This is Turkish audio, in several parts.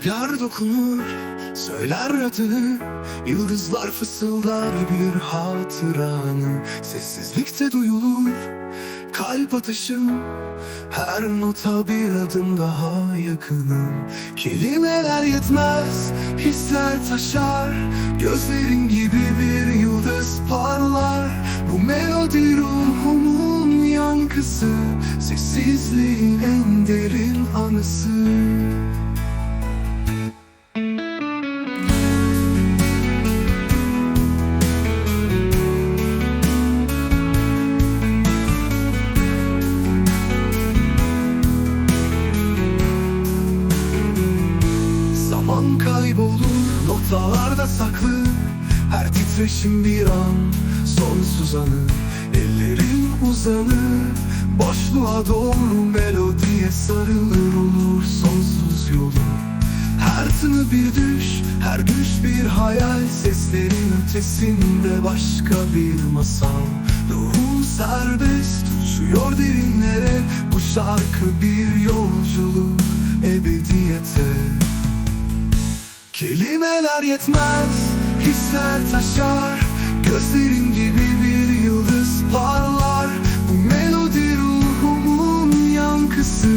Rüzgar dokunur, söyler adını Yıldızlar fısıldar bir hatıranı. Sessizlikte duyulur kalp atışım Her nota bir adım daha yakınım Kelimeler yetmez, hisler taşar. Gözlerin gibi bir yıldız parlar. Bu melodi ruhumun yankısı. Sessizliğin en derin anısı kaybolur notalarda saklı. Her titreşim bir an sonsuz anı Ellerim uzanır boşluğa doğru Melodiye sarılır olur sonsuz yolu. Her tını bir düş, her düş bir hayal. Seslerin ötesinde başka bir masal. Ruhum serbest uçuyor derinlere. Bu şarkı bir yolculuk ebediyete Kelimeler yetmez, hisler taşar. Gözlerin gibi bir yıldız parlar. Bu melodi ruhumun yankısı.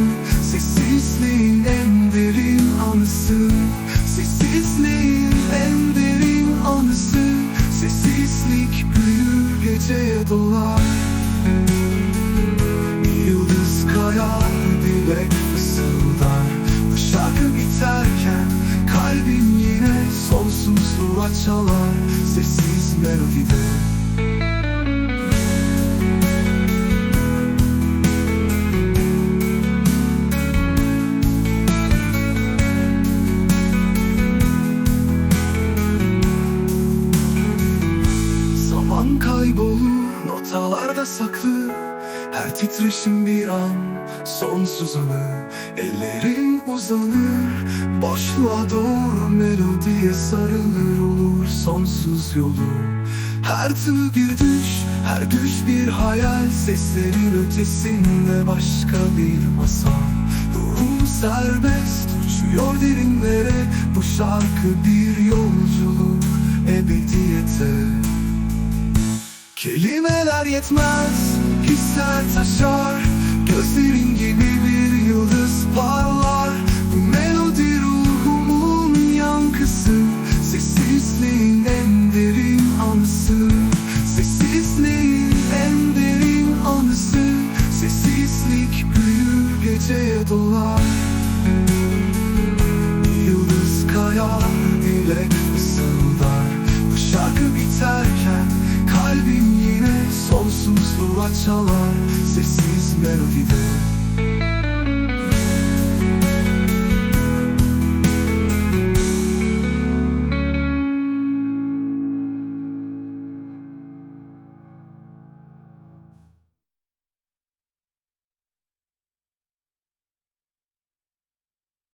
Sessizliğin en derin anısı. Sessizliğin en derin anısı. Sessizlik büyür geceye dolar. Yıldız kayar dilek fısıldar. Bu şarkı biterken kalbim yine sonsuzluğa çalar Sessiz melodide. Zaman kaybolur notalarda saklı Her titreşim bir an sonsuz anı Ellerim uzanır. Boşluğa doğru Melodiye sarılır olur sonsuz yolu. Her tını bir düş, her düş bir hayal Seslerin ötesinde başka bir masal. Ruhum serbest uçuyor derinlere Bu şarkı bir yolculuk ebediyete. Kelimeler yetmez, hisler taşar Gözlerin gibi bir yıldız parlar. Bu melodi ruhumun yankısı Sessizliğin en derin anısı. Sessizliğin en derin anısı Sessizlik büyür geceye dolar. Yıldız kayar çalan sessiz melodide.